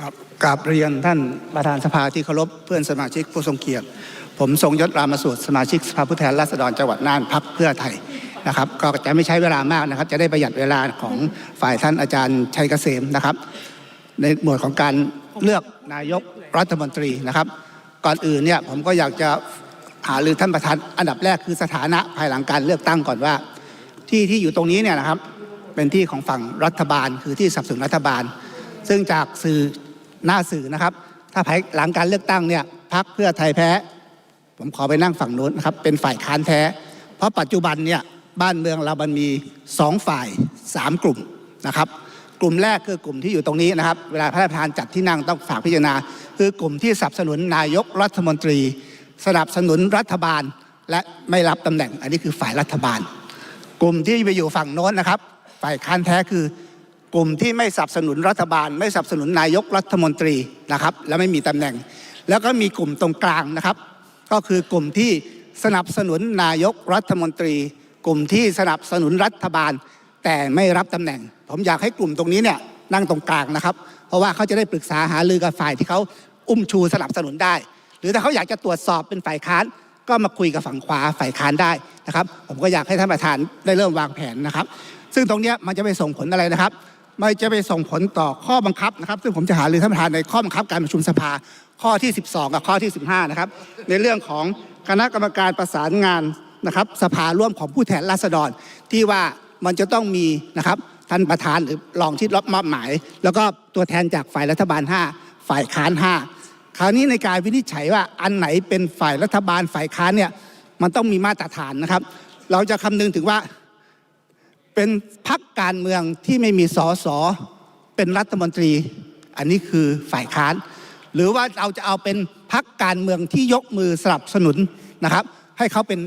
กับกราบเรียนท่านประธานสภาที่เคารพเพื่อนสมาชิกผู้ทรงเกียรติ ผมทรงยศรามสูตรสมาชิกสภาผู้แทนราษฎรจังหวัดน่านพักเพื่อไทยนะครับ ก็จะไม่ใช้เวลามากนะครับ จะได้ประหยัดเวลาของฝ่ายท่านอาจารย์ชัยเกษมนะครับ ในหมวดของการเลือกนายกรัฐมนตรีนะครับ ก่อนอื่นเนี่ยผมก็อยากจะหารือท่านประธานอันดับแรกคือสถานะภายหลังการเลือกตั้งก่อนว่า ที่ที่อยู่ตรงนี้เนี่ยนะครับเป็นที่ของฝั่งรัฐบาลคือที่สับสนุนรัฐบาล ซึ่งจากสื่อหน้าสื่อนะครับ ถ้าภายหลังการเลือกตั้งเนี่ยพักเพื่อไทยแพ้ ผมขอไปนั่งฝั่งโน้นนะครับ เป็นฝ่ายค้านแท้ เพราะปัจจุบันเนี่ยบ้านเมืองเรามันมีสองฝ่ายสามกลุ่มนะครับ กลุ่มแรกคือกลุ่มที่อยู่ตรงนี้นะครับ เวลาพระราชทานจัดที่นั่งต้องฝากพิจารณา คือกลุ่มที่สนับสนุนนายกรัฐมนตรี สนับสนุนรัฐบาลและไม่รับตำแหน่ง อันนี้คือฝ่ายรัฐบาล กลุ่มที่ไปอยู่ฝั่งโน้นนะครับ ฝ่ายค้านแท้คือ กลุ่มที่ไม่สนับสนุนรัฐบาล ไม่สนับสนุนนายกรัฐมนตรีนะครับ และไม่มีตำแหน่ง แล้วก็มีกลุ่มตรงกลางนะครับ ก็คือกลุ่มที่สนับสนุนนายกรัฐมนตรี กลุ่มที่สนับสนุนรัฐบาล แต่ไม่รับตำแหน่ง ผมอยากให้กลุ่มตรงนี้เนี่ยนั่งตรงกลางนะครับ เพราะว่าเขาจะได้ปรึกษาหารือกับฝ่ายที่เขาอุ้มชูสนับสนุนได้ หรือถ้าเขาอยากจะตรวจสอบเป็นฝ่ายค้าน ก็มาคุยกับฝั่งขวาฝ่ายค้านได้นะครับ ผมก็อยากให้ท่านประธานได้เริ่มวางแผนนะครับ ซึ่งตรงนี้มันจะไปส่งผลอะไรนะครับ ไมันจะไปส่งผลต่อข้อบังคับนะครับ ซึ่งผมจะหารือท่านประธานในข้อบังคับการประชุมสภาข้อที่ 12 กับข้อที่ 15 นะครับ ในเรื่องของคณะกรรมการประสานงานนะครับ สภาร่วมของผู้แทนราษฎร ที่ว่ามันจะต้องมีนะครับท่านประธานหรือรองที่รับมอบหมาย แล้วก็ตัวแทนจากฝ่ายรัฐบาล 5 ฝ่ายค้าน 5 คราวนี้ในการวินิจฉัยว่าอันไหนเป็นฝ่ายรัฐบาลฝ่ายค้านเนี่ยมันต้องมีมาตรฐานนะครับ เราจะคำนึงถึงว่า เป็นพักการเมืองที่ไม่มีสอสอเป็นรัฐมนตรี อันนี้คือฝ่ายค้าน หรือว่าเราจะเอาเป็นพักการเมืองที่ยกมือสนับสนุนนะครับ ให้เขาเป็น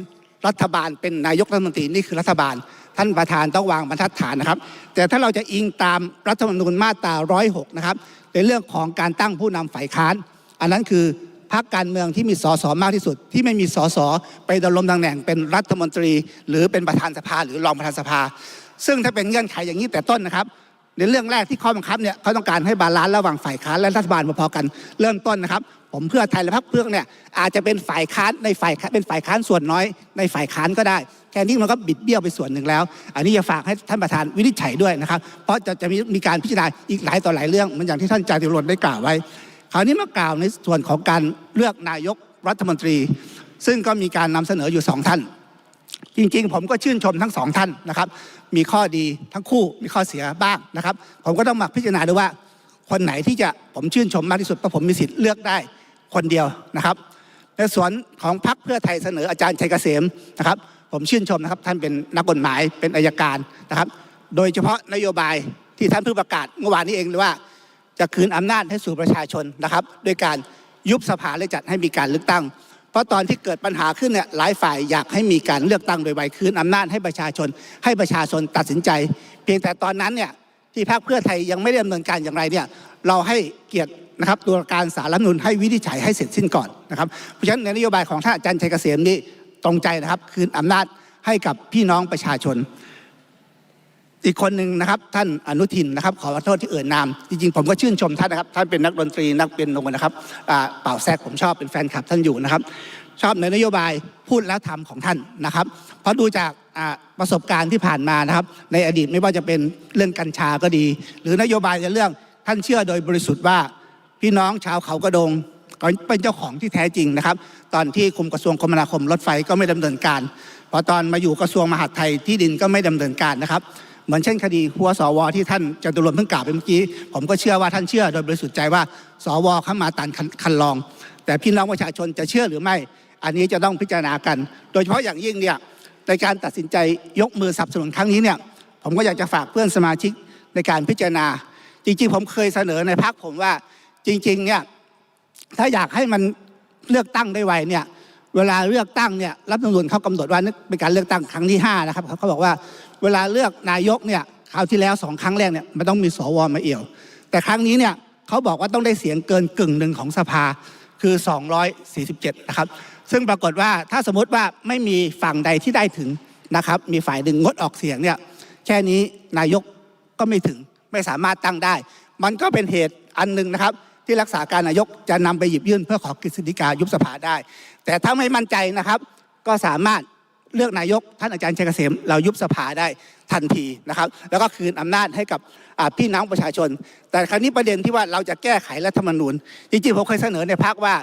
รัฐบาลเป็นนายกรัฐมนตรีนี่คือรัฐบาล ท่านประธานต้องวางบรรทัดฐานนะครับ แต่ถ้าเราจะอิงตามรัฐธรรมนูญมาตรา 106 นะครับในเรื่องของการตั้งผู้นำฝ่ายค้าน อันนั้นคือ พรรคการเมืองที่มีสสมากที่สุด ที่ไม่มีสสไปดำรงตำแหน่งเป็นรัฐมนตรี หรือเป็นประธานสภาหรือรองประธานสภา ซึ่งถ้าเป็นเงื่อนไขอย่างนี้แต่ต้นนะครับในเรื่องแรกที่ข้อบังคับเนี่ยเขาต้องการให้บาลานซ์ระหว่างฝ่ายค้านและรัฐบาลพอๆกันเริ่มต้นนะครับ ผมเพื่อไทยและพรรคเพื่อเนี่ยอาจจะเป็นฝ่ายค้านในฝ่ายเป็นฝ่ายค้านส่วนน้อยในฝ่ายค้านก็ได้แค่นี้มันก็บิดเบี้ยวไปส่วนหนึ่งแล้ว อันนี้จะฝากให้ท่านประธานวินิจฉัยด้วยนะครับ เพราะจะจะมีมีการพิจารณาอีกหลายต่อหลายเรื่องเหมือนอย่างที่ท่านจาติรนได้กล่าวไว้ ราวนี้มากล่าวในส่วนของการเลือกนายกรัฐมนตรี ซึ่งก็มีการนำเสนออยู่สองท่าน จริงๆ ผมก็ชื่นชมทั้งสองท่านนะครับ มีข้อดีทั้งคู่มีข้อเสียบ้างนะครับ ผมก็ต้องมาพิจารณาดูว่า คนไหนที่จะผมชื่นชมมากที่สุดเพราะผมมีสิทธิ์เลือกได้คนเดียวนะครับในส่วนของพรรคเพื่อไทยเสนออาจารย์ชัยเกษมนะครับ ผมชื่นชมนะครับท่านเป็นนักกฎหมายเป็นอายการนะครับ โดยเฉพาะนโยบายที่ท่านเพิ่งประกาศเมื่อวานนี้เองเลยว่า จะคืนอำนาจให้สู่ประชาชนนะครับด้วยการยุบสภาและจัดให้มีการเลือกตั้ง เพราะตอนที่เกิดปัญหาขึ้นเนี่ยหลายฝ่ายอยากให้มีการเลือกตั้งโดยไวคืนอำนาจให้ประชาชน ให้ประชาชนตัดสินใจ เพียงแต่ตอนนั้นเนี่ยที่พรรคเพื่อไทยยังไม่ได้ดำเนินการอย่างไรเนี่ยเราให้เกียรตินะครับตัวการสารรัฐมนุนให้วินิจฉัยให้เสร็จสิ้นก่อนนะครับเพราะฉะนั้นในนโยบายของท่านอาจารย์ชัยเกษมนี่ตรงใจนะครับ คืนอำนาจให้กับพี่น้องประชาชน อีกคนหนึ่งนะครับ ท่านอนุทินนะครับ ขอโทษที่เอ่ยนาม จริงๆ ผมก็ชื่นชมท่านนะครับ ท่านเป็นนักดนตรีนักเปียโนนะครับเป่าแซกผมชอบเป็นแฟนคลับท่านอยู่นะครับ ชอบในนโยบายพูดแล้วทำของท่านนะครับ เพราะดูจากประสบการณ์ที่ผ่านมานะครับ ในอดีตไม่ว่าจะเป็นเรื่องกัญชาก็ดี หรือนโยบายในเรื่องท่านเชื่อโดยบริสุทธิ์ว่า พี่น้องชาวเขากระดงเป็นเจ้าของที่แท้จริงนะครับ ตอนที่คุมกระทรวงคมนาคมรถไฟก็ไม่ดำเนินการพอตอนมาอยู่กระทรวงมหาดไทยที่ดินก็ไม่ดำเนินการนะครับ เหมือนเช่นคดีหัวสวที่ท่านจตุรนเพิ่งกล่าวไปเมื่อกี้ ผมก็เชื่อว่าท่านเชื่อโดยบริสุทธิ์ใจว่า สวเข้ามาตันคันคันลอง แต่พี่น้องประชาชนจะเชื่อหรือไม่ อันนี้จะต้องพิจารณากัน โดยเฉพาะอย่างยิ่งเนี่ยในการตัดสินใจยกมือสนับสนุนครั้งนี้เนี่ยผมก็อยากจะฝากเพื่อนสมาชิกในการพิจารณา จริง ๆ ผมเคยเสนอในพักผมว่าจริงๆเนี่ยถ้าอยากให้มันเลือกตั้งได้ไวเนี่ย เวลาเลือกตั้งเนี่ยรัฐธรรมนูญเขากำหนดว่านี่เป็นการเลือกตั้งครั้งที่ห้านะครับเขาเขาบอกว่าเวลาเลือกนายกเนี่ยคราวที่แล้วสองครั้งแรกเนี่ยมันต้องมีสวมาเอี่ยว แต่ครั้งนี้เนี่ยเขาบอกว่าต้องได้เสียงเกินกึ่งหนึ่งของสภาคือ 247 นะครับ ซึ่งปรากฏว่าถ้าสมมติว่าไม่มีฝั่งใดที่ได้ถึงนะครับ มีฝ่ายหนึ่งงดออกเสียงเนี่ยแค่นี้นายกก็ไม่ถึงไม่สามารถตั้งได้ มันก็เป็นเหตุอันหนึ่งนะครับ ที่รักษาการนายกจะนำไปหยิบยื่นเพื่อขอกฤษฎีกายุบสภาได้ แต่ถ้าไม่มั่นใจนะครับ ก็สามารถเลือกนายกท่านอาจารย์ชัยเกษมเรายุบสภาได้ทันทีนะครับ แล้วก็คืนอำนาจให้กับพี่น้องประชาชน แต่ครั้นี้ประเด็นที่ว่าเราจะแก้ไขรัฐธรรมนูญ จริงๆผมเคยเสนอในพักว่า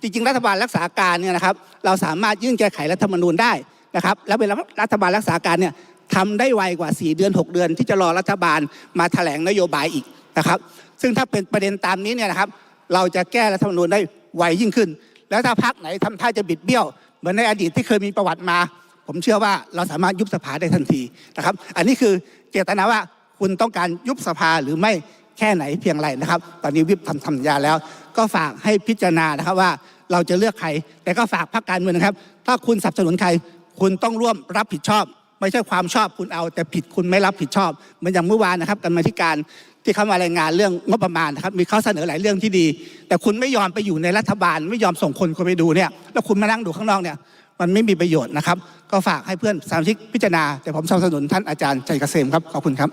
จริง ๆ รัฐบาลรักษาการเนี่ยนะครับ เราสามารถยื่นแก้ไขรัฐธรรมนูญได้นะครับ แล้วเวลารัฐบาลรักษาการเนี่ยทำได้ไวกว่า 4 เดือน 6 เดือน ที่จะรอรัฐบาลมาแถลงนโยบายอีกนะครับ ซึ่งถ้าเป็นประเด็นตามนี้เนี่ยนะครับ เราจะแก้รัฐธรรมนูญได้ไวยิ่งขึ้น แล้วถ้าพักไหนทำท่าจะบิดเบี้ยว เหมือนในอดีตที่เคยมีประวัติมา ผมเชื่อว่าเราสามารถยุบสภาได้ทันทีนะครับ อันนี้คือเจตนาว่าคุณต้องการยุบสภาหรือไม่แค่ไหนเพียงไรนะครับ ตอนนี้วิปทำทำสัญญาแล้ว ก็ฝากให้พิจารณานะครับว่าเราจะเลือกใคร แต่ก็ฝากพรรคการเมืองนะครับ ถ้าคุณสนับสนุนใคร คุณต้องร่วมรับผิดชอบ ไม่ใช่ความชอบคุณเอา แต่ผิดคุณไม่รับผิดชอบเหมือนอย่างเมื่อวานนะครับกรรมาธิการที่เขามารายงานเรื่องงบประมาณนะครับมีข้อเสนอหลายเรื่องที่ดี แต่คุณไม่ยอมไปอยู่ในรัฐบาล ไม่ยอมส่งคนคนไปดูเนี่ยแล้วคุณมานั่งดูข้างนอกเนี่ยมันไม่มีประโยชน์นะครับ ก็ฝากให้เพื่อนสมาชิกพิจารณา แต่ผมสนับสนุนท่านอาจารย์ใจเกษมครับขอบคุณครับ